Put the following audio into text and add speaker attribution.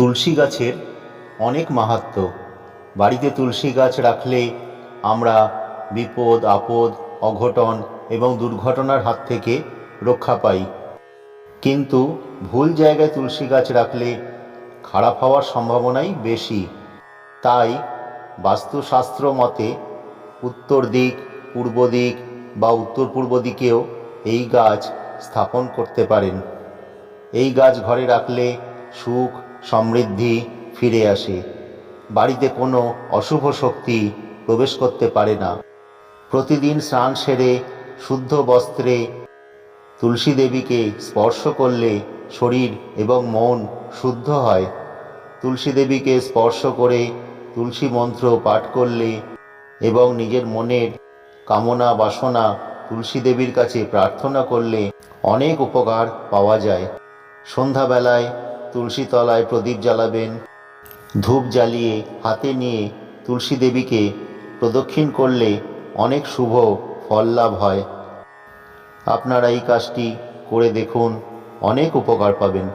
Speaker 1: তুলসী গাছের অনেক মাহাত্ম্য বাড়িতে তুলসী গাছ রাখলে আমরা বিপদ, আপদ, অঘটন এবং দুর্ঘটনার হাত থেকে রক্ষা পাই। কিন্তু ভুল জায়গায় তুলসী গাছ রাখলে খারাপ হওয়ার সম্ভাবনাই বেশি। তাই বাস্তুশাস্ত্র মতে উত্তর দিক, পূর্ব দিক বা উত্তর পূর্ব দিকেও এই গাছ স্থাপন করতে পারেন। এই গাছ ঘরে রাখলে সুখ সমৃদ্ধি ফিরে আসে। বাড়িতে কোনো অশুভ শক্তি প্রবেশ করতে পারে না। প্রতিদিন স্নান সেরে শুদ্ধ বস্ত্রে তুলসী দেবীকে স্পর্শ করলে শরীর এবং মন শুদ্ধ হয়। তুলসী দেবীকে স্পর্শ করে তুলসী মন্ত্র পাঠ করলে এবং নিজের মনের কামনা বাসনা তুলসী দেবীর কাছে প্রার্থনা করলে অনেক উপকার পাওয়া যায়। সন্ধ্যাবেলায় তুলসী তলায় প্রদীপ জ্বালাবেন। ধূপ জ্বালিয়ে হাতে নিয়ে তুলসী দেবীকে প্রদক্ষিণ করলে অনেক শুভ ফল লাভ হয়। আপনারা এই কাজটি করে দেখুন, অনেক উপকার পাবেন।